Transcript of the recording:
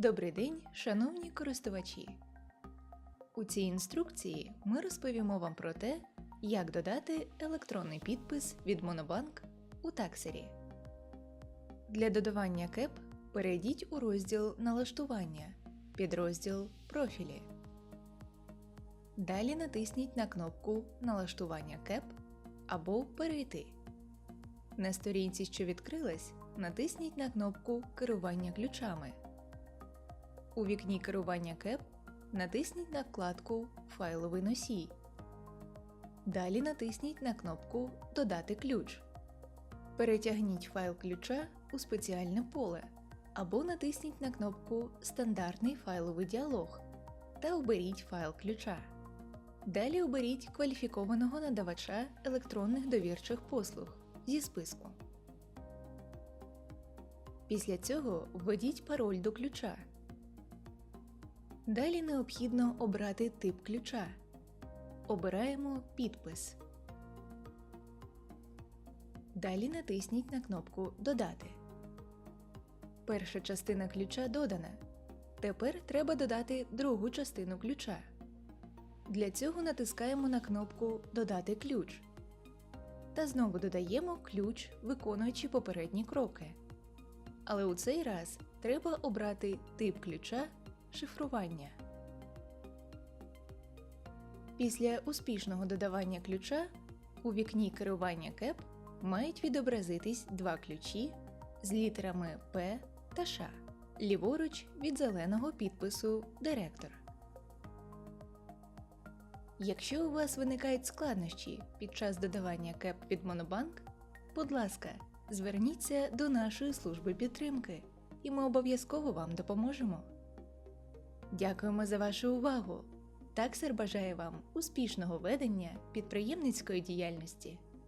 Добрий день, шановні користувачі! У цій інструкції ми розповімо вам про те, як додати електронний підпис від Monobank у таксері. Для додавання КЕП перейдіть у розділ Налаштування, підрозділ Профілі. Далі натисніть на кнопку Налаштування КЕП або Перейти. На сторінці, що відкрилась, натисніть на кнопку Керування ключами. У вікні керування КЕП натисніть на вкладку Файловий носій. Далі натисніть на кнопку Додати ключ. Перетягніть файл ключа у спеціальне поле або натисніть на кнопку Стандартний файловий діалог та оберіть файл ключа. Далі оберіть кваліфікованого надавача електронних довірчих послуг зі списку. Після цього введіть пароль до ключа. Далі необхідно обрати тип ключа. Обираємо Підпис. Далі натисніть на кнопку Додати. Перша частина ключа додана. Тепер треба додати другу частину ключа. Для цього натискаємо на кнопку Додати ключ та знову додаємо ключ, виконуючи попередні кроки. Але у цей раз треба обрати тип ключа шифрування. Після успішного додавання ключа у вікні керування КЕП мають відобразитись два ключі з літерами П та Ш ліворуч від зеленого підпису Директор. Якщо у вас виникають складнощі під час додавання КЕП від Монобанк, будь ласка, зверніться до нашої служби підтримки, і ми обов'язково вам допоможемо. Дякуємо за вашу увагу! Таксер бажає вам успішного ведення підприємницької діяльності.